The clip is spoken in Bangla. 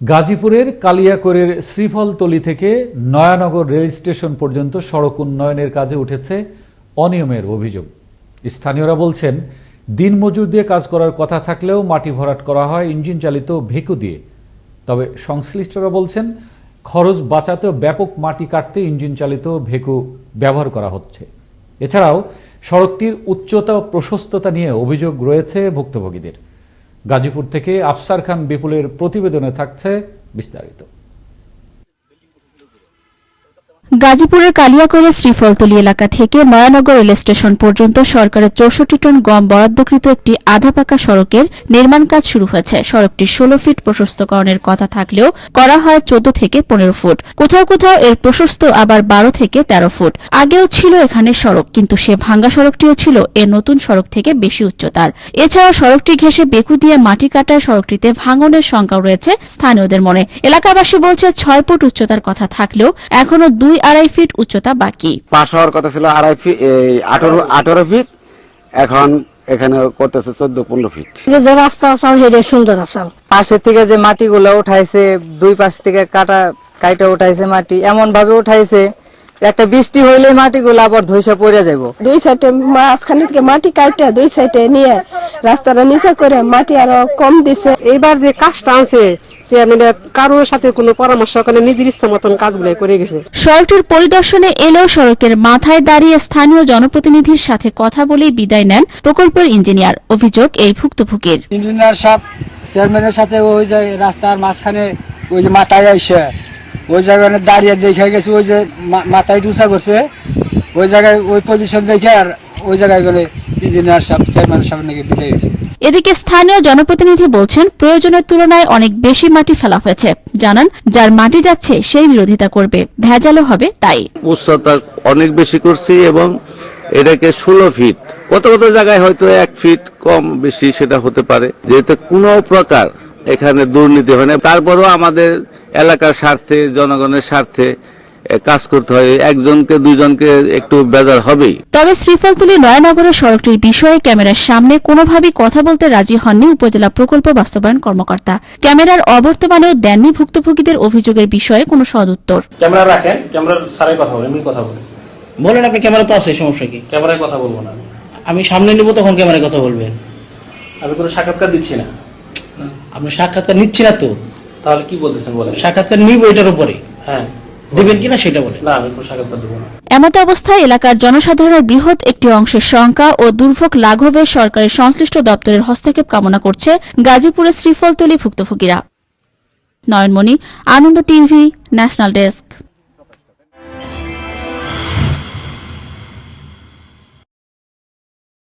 গাজীপুরের কালিয়াকরের শ্রীফলতলি থেকে নয়ানগর রেল স্টেশন পর্যন্ত সড়ক উন্নয়নের কাজে উঠেছে অনিয়মের অভিযোগ। স্থানীয়রা বলছেন দিনমজুর দিয়ে কাজ করার কথা থাকলেও মাটি ভরাট করা হয় ইঞ্জিন চালিত ভেকু দিয়ে। তবে সংশ্লিষ্টরা বলছেন, খরচ বাঁচাতেও ব্যাপক মাটি কাটতে ইঞ্জিন চালিত ভেকু ব্যবহার করা হচ্ছে। এছাড়াও সড়কটির উচ্চতা ও প্রশস্ততা নিয়ে অভিযোগ রয়েছে ভুক্তভোগীদের। গাজীপুর থেকে আফসার খান বিপুলের প্রতিবেদনে থাকছে বিস্তারিত। গাজীপুরের কালিয়াকৈরের শ্রীফলতলি এলাকা থেকে নয়ানগর রেল স্টেশন পর্যন্ত সরকারের চৌষট্টি টন গম বরাদ্দকৃত একটি আধা পাকা সড়কের নির্মাণ কাজ শুরু হয়েছে। সড়কটি ষোলো ফিট প্রশস্তকরণের কথা থাকলেও করা হয় চোদ্দ থেকে পনেরো ফুট। কোথাও কোথাও এর প্রশস্ত আবার বারো থেকে তেরো ফুট। আগেও ছিল এখানে সড়ক, কিন্তু সে ভাঙ্গা সড়কটিও ছিল এ নতুন সড়ক থেকে বেশি উচ্চতার। এছাড়াও সড়কটি ঘেঁষে বেকু দিয়ে মাটি কাটায় সড়কটিতে ভাঙনের সংখ্যাও রয়েছে স্থানীয়দের মনে। এলাকাবাসী বলছে ছয় ফুট উচ্চতার কথা থাকলেও এখনও দুই আড়াই ফিট উচ্চতা বাকি। পাশ হওয়ার কথা ছিল আড়াই ফিট আঠারো আঠারো ফিট। এখন এখানে করতেছে চোদ্দ পনেরো ফিট। যে রাস্তা আসাল হেডে সুন্দর আসাল। পাশের থেকে যে মাটিগুলো উঠাইছে দুই পাশ থেকে কাটা কাইটা উঠাইছে মাটি এমন ভাবে উঠাইছে একটা বৃষ্টি হইলে মাটিগুলো আবার ধইসা পড়ে যাইব। দুই সাইডে মাঝখানে থেকে মাটি কাটে দুই সাইডে নিয়ে রাস্তাটা নিচে করে মাটি আরও কম দিছে। এইবার যে কাজটা আছে কারোর সাথে কোনো পরামর্শ করে নিজের ইচ্ছা মতন কাজগুলো করে গেছে। সড়কটির পরিদর্শনে এলেও সড়কের মাথায় দাঁড়িয়ে স্থানীয় জনপ্রতিনিধির সাথে কথা বলেই বিদায় নেন প্রকল্পের ইঞ্জিনিয়ার। অভিযোগ এই ভুক্তভোগীর। ইঞ্জিনিয়ার সাহেব চেয়ারম্যানের সাথে ওই যে রাস্তার মাঝখানে ওই যে মাথায় আইসে ওই জায়গায় দাঁড়িয়ে দেখে গেছে ওই যে মা- মাথায় ডুসা করছে ওই জায়গায় ওই পজিশন দেখে আর ওই জায়গায় গেলে ইঞ্জিনিয়ার সাহেব চেয়ারম্যান সাহেব নাকি বিদায় গেছে এদিকে স্থানীয় জনপ্রতিনিধি বলছেন প্রয়োজনের তুলনায় অনেক বেশি মাটি ফেলা হয়েছে। জানান যার মাটি যাচ্ছে সেই বিরোধিতা করবে। ভেজালও হবে তাই। উচ্চতা অনেক বেশি করছি এবং এটাকে ষোলো ফিট কত কত জায়গায় হয়তো এক ফিট কম বেশি সেটা হতে পারে। যেহেতু কোনো প্রকার এখানে দুর্নীতি হয় না। তারপরেও আমাদের এলাকার স্বার্থে জনগণের স্বার্থে কাজ করতে হয় একজনকে দুইজনকে একটু বেজার হবেই। তবে শ্রীফলতুলি নয়ানগরের সড়কটির বিষয়ে ক্যামেরার সামনে কোনোভাবেই কথা বলতে রাজি হননি উপজেলা প্রকল্প বাস্তবায়ন কর্মকর্তা। ক্যামেরার অবর্তমানেও দেননি ভুক্তভোগীদের অভিযোগের বিষয়ে কোনো সদুত্তর ক্যামেরা রাখেন ক্যামেরার সারাই কথা বলেন এমনি কথা বলেন। বলেন আপনি ক্যামেরা তো আছে সমস্যা কি? ক্যামেরায় কথা বলব না। আমি। আমি সামনে নিব তখন ক্যামেরায় কথা বলবেন। আমি কোনো সাক্ষাৎকার দিচ্ছি না। আপনি সাক্ষাৎকার নিচ্ছি না তো? তাহলে কি বলতেছেন বলেন? সাক্ষাৎকার নিব এটার উপরে। হ্যাঁ। দিবেন কিনা সেটা বলে না আমি সাক্ষাৎকার দেবো না। এমত অবস্থায় এলাকার জনসাধারণের বৃহৎ একটি অংশের শঙ্কা ও দুর্ভোগ লাঘবে সরকারের সংশ্লিষ্ট দপ্তরের হস্তক্ষেপ কামনা করছে গাজীপুরের Sreefaltali ভুক্তভোগীরা। Nayanmoni Ananda TV national desk.